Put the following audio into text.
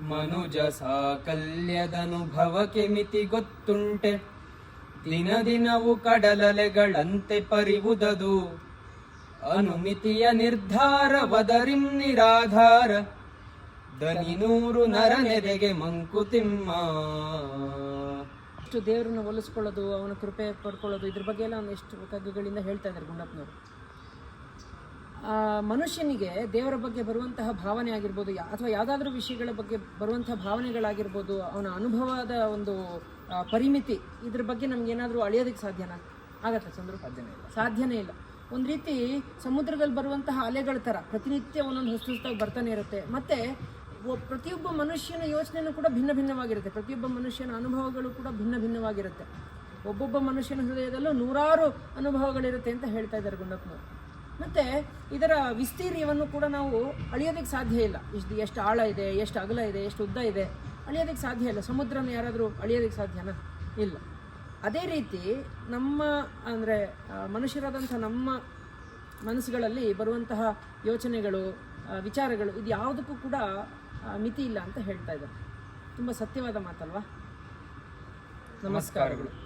ಮನುಜ ಸಾಕಲ್ಯದನುಭವಕ್ಕೆ ಮಿತಿ ಗೊತ್ತುಂಟೆ. ದಿನ ದಿನವು ಕಡಲಲೆಗಳಂತೆ ಪರಿವುದದು. ಅನುಮಿತಿಯ ನಿರ್ಧಾರ ವದರಿಂ ನಿರಾಧಾರ. ದನಿನೂರು ನರನೆದೆಗೆ ಮಂಕುತಿಮ್ಮ ಇಷ್ಟು ದೇವರನ್ನು ಒಲಿಸ್ಕೊಳ್ಳೋದು, ಅವನ ಕೃಪೆ ಪಡ್ಕೊಳ್ಳೋದು, ಇದ್ರ ಬಗ್ಗೆ ಎಲ್ಲ ಒಂದಿಷ್ಟು ಕಗ್ಗಗಳಿಂದ ಹೇಳ್ತಾ ಇದ್ದಾರೆ ಗುಂಡಪ್ಪನವರು. ಮನುಷ್ಯನಿಗೆ ದೇವರ ಬಗ್ಗೆ ಬರುವಂತಹ ಭಾವನೆ ಆಗಿರ್ಬೋದು ಯಾ- ಅಥವಾ ಯಾವುದಾದ್ರೂ ವಿಷಯಗಳ ಬಗ್ಗೆ ಬರುವಂತಹ ಭಾವನೆಗಳಾಗಿರ್ಬೋದು ಅವನ ಅನುಭವದ ಒಂದು ಪರಿಮಿತಿ ಇದ್ರ ಬಗ್ಗೆ ನಮ್ಗೇನಾದರೂ ಅಳಿಯೋದಕ್ಕೆ ಸಾಧ್ಯನಾ? ಆಗತ್ತಾ ಚಂದ್ರು. ಸಾಧ್ಯನೇ ಇಲ್ಲ. ಸಾಧ್ಯನೇ ಇಲ್ಲ. ಒಂದು ರೀತಿ ಸಮುದ್ರದಲ್ಲಿ ಬರುವಂತಹ ಅಲೆಗಳ ಥರ ಪ್ರತಿನಿತ್ಯ ಒಂದೊಂದು ಹೊಸ ಹೊಸದಾಗಿ ಬರ್ತಾನೆ ಇರುತ್ತೆ. ಮತ್ತು ಒ- ಪ್ರತಿಯೊಬ್ಬ ಮನುಷ್ಯನ ಯೋಚನೆಯೂ ಕೂಡ ಭಿನ್ನ ಭಿನ್ನವಾಗಿರುತ್ತೆ. ಪ್ರತಿಯೊಬ್ಬ ಮನುಷ್ಯನ ಅನುಭವಗಳು ಕೂಡ ಭಿನ್ನ ಭಿನ್ನವಾಗಿರುತ್ತೆ. ಒಬ್ಬೊಬ್ಬ ಮನುಷ್ಯನ ಹೃದಯದಲ್ಲೂ ನೂರಾರು ಅನುಭವಗಳಿರುತ್ತೆ ಅಂತ ಹೇಳ್ತಾ ಇದ್ದಾರೆ ಗುಂಡಪ್ಪನವರು. ಮತ್ತೆ ಇದರ ವಿಸ್ತೀರ್ಯವನ್ನು ಕೂಡ ನಾವು ಅಳಿಯೋದಕ್ಕೆ ಸಾಧ್ಯ ಇಲ್ಲ. ಇಷ್ಟು, ಎಷ್ಟು ಆಳ ಇದೆ, ಎಷ್ಟು ಅಗಲ ಇದೆ, ಎಷ್ಟು ಉದ್ದ ಇದೆ, ಅಳಿಯೋದಕ್ಕೆ ಸಾಧ್ಯ ಇಲ್ಲ. ಸಮುದ್ರನ ಯಾರಾದರೂ ಅಳಿಯೋದಕ್ಕೆ ಸಾಧ್ಯನಾ? ಇಲ್ಲ. ಅದೇ ರೀತಿ ನಮ್ಮ, ಅಂದರೆ ಮನುಷ್ಯರಾದಂಥ ನಮ್ಮ ಮನಸ್ಸುಗಳಲ್ಲಿ ಬರುವಂತಹ ಯೋಚನೆಗಳು ವಿಚಾರಗಳು ಇದು ಯಾವುದಕ್ಕೂ ಕೂಡ ಮಿತಿ ಇಲ್ಲ ಅಂತ ಹೇಳ್ತಾ ಇದ್ದಾರೆ. ತುಂಬ ಸತ್ಯವಾದ ಮಾತಲ್ವಾ? ನಮಸ್ಕಾರಗಳು.